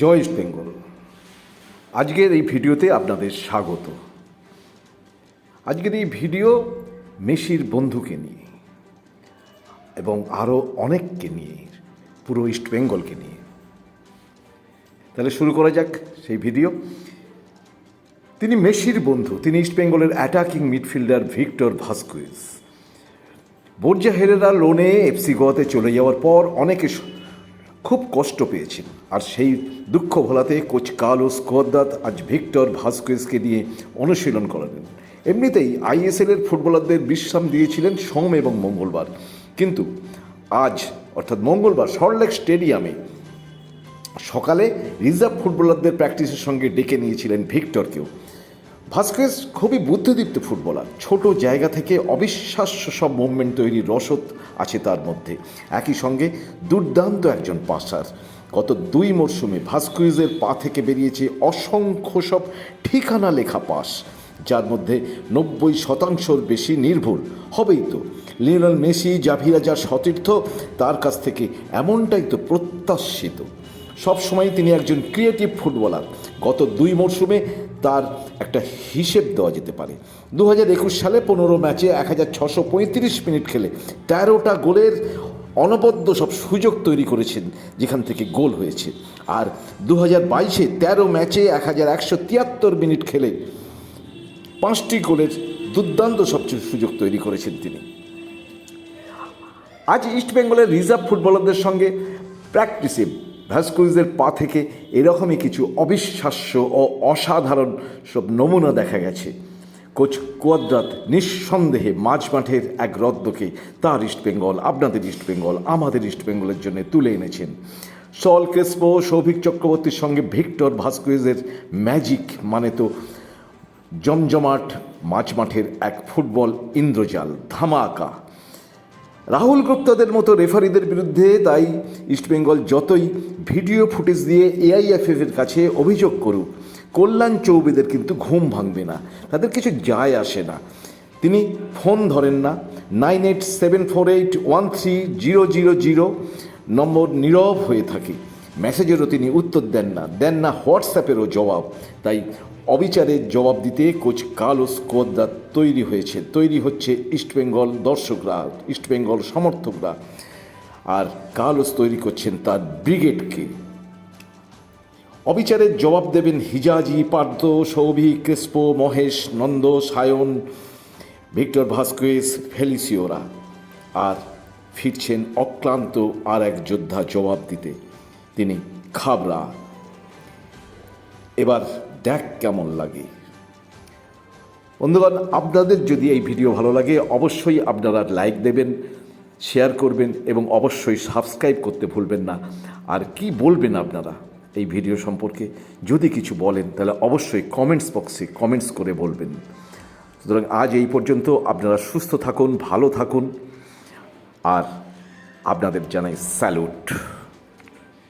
জয় east Bengal. আজকের এই ভিডিওতে আপনাদের স্বাগত। আজকের এই ভিডিও মেসির বন্ধুকে নিয়ে এবং আরও অনেককে নিয়ে, পুরো ইস্ট বেঙ্গলকে নিয়ে। তাহলে শুরু করা যাক সেই ভিডিও। তিনি মেসির বন্ধু, তিনি ইস্ট বেঙ্গলের attacking midfielder Victor Vasquez Borja Herrera লোনে এফসি গোয়াতে চলে যাওয়ার পর অনেকে খুব কষ্ট পেয়েছেন আর সেই দুঃখ ভোলাতে কোচ কার্লোস কোয়াদ্দাত আজ ভিক্টর ভাস্কুয়েজকে দিয়ে অনুশীলন করালেন। এমনিতেই আইএসএলের ফুটবলারদের বিশ্রাম দিয়েছিলেন সোম এবং মঙ্গলবার। কিন্তু আজ, অর্থাৎ মঙ্গলবার সল্টলেক স্টেডিয়ামে সকালে রিজার্ভ ফুটবলারদের প্র্যাকটিসের সঙ্গে ডেকে নিয়েছিলেন ভিক্টরকেও। ভাস্কেস খুবই বুদ্ধিদীপ্ত ফুটবলার। ছোট জায়গা থেকে অবিশ্বাস্য সব মুভমেন্ট তৈরির রসদ আছে তার মধ্যে। একই সঙ্গে দুর্দান্ত একজন পাসার। গত দুই মরশুমে ভাস্কুইজের পা থেকে বেরিয়েছে অসংখ্য সব ঠিকানা লেখা পাস, যার মধ্যে নব্বই শতাংশর বেশি নির্ভুল। হবেই তো। লিওনেল মেসি জাভিরা যার সতীর্থ, তার কাছ থেকে এমনটাই তো প্রত্যাশিত। সবসময় তিনি একজন ক্রিয়েটিভ ফুটবলার গত দুই মরশুমে তার একটা হিসেব দেওয়া যেতে পারে। দু হাজার একুশ সালে পনেরো ম্যাচে এক হাজার ছশো পঁয়ত্রিশ মিনিট খেলে তেরোটা গোলের অনবদ্য সব সুযোগ তৈরি করেছেন, যেখান থেকে গোল হয়েছে। আর দু হাজার বাইশে তেরো ম্যাচে এক হাজার একশো তিয়াত্তর মিনিট খেলে পাঁচটি গোলের দুর্দান্ত সবচেয়ে সুযোগ তৈরি করেছেন তিনি। আজ ইস্টবেঙ্গলের রিজার্ভ ফুটবলারদের সঙ্গে প্র্যাকটিসে ভ্যাসকুইজের পা থেকে এরকমই কিছু অবিশ্বাস্য ও অসাধারণ সব নমুনা দেখা গেছে। কোচ কোয়াদ্রাত নিঃসন্দেহে মাঝ মাঠের এক রদ্দকে তার ইস্টবেঙ্গল আপনাদের ইস্টবেঙ্গল আমাদের ইস্টবেঙ্গলের জন্য তুলে এনেছেন। সল ক্রেসপো, সৌভিক চক্রবর্তীর সঙ্গে ভিক্টর ভাস্কুইজের ম্যাজিক মানে তো জমজমাট মাঝ মাঠের এক ফুটবল ইন্দ্রজাল, ধামাকা। রাহুল গুপ্তাদের মতো রেফারিদের বিরুদ্ধে তাই ইস্টবেঙ্গল যতই ভিডিও ফুটেজ দিয়ে এআইএফএফ এর কাছে অভিযোগ করুক, কল্যাণ চৌবেদের কিন্তু ঘুম ভাঙবে না, তাদের কিছু যায় আসে না। তিনি ফোন ধরেন না, nine eight seven four eight one three zero zero zero number নীরব হয়ে থাকে। মেসেজেরও তিনি উত্তর দেন না দেন না হোয়াটসঅ্যাপেরও জবাব। তাই অবিচারের জবাব দিতে কোচ কার্লোস কোদ্দা তৈরি হয়েছে। তৈরি হচ্ছে ইস্টবেঙ্গল দর্শকরা ইস্টবেঙ্গল সমর্থকরা। আর কার্লোস তৈরি করছেন তার ব্রিগেডকে। অবিচারের জবাব দেবেন Hijazi, Partha Souvik Crespo, Mahesh, Nanda, Sayan, Victor Vasquez, ফেলিসিওরা। আর ফিরছেন অক্লান্ত আর এক যোদ্ধা জবাব দিতে। তিনি খাবরা। এবার দেখ কেমন লাগে। বন্ধুগণ, আপনাদের যদি এই ভিডিও ভালো লাগে, অবশ্যই আপনারা লাইক দেবেন, শেয়ার করবেন এবং অবশ্যই সাবস্ক্রাইব করতে ভুলবেন না। আর কি বলবেন আপনারা এই ভিডিও সম্পর্কে? যদি কিছু বলেন, তাহলে অবশ্যই কমেন্টস বক্সে কমেন্টস করে বলবেন। সুতরাং আজ এই পর্যন্ত আপনারা সুস্থ থাকুন, ভালো থাকুন। আর আপনাদের জানাই স্যালুট।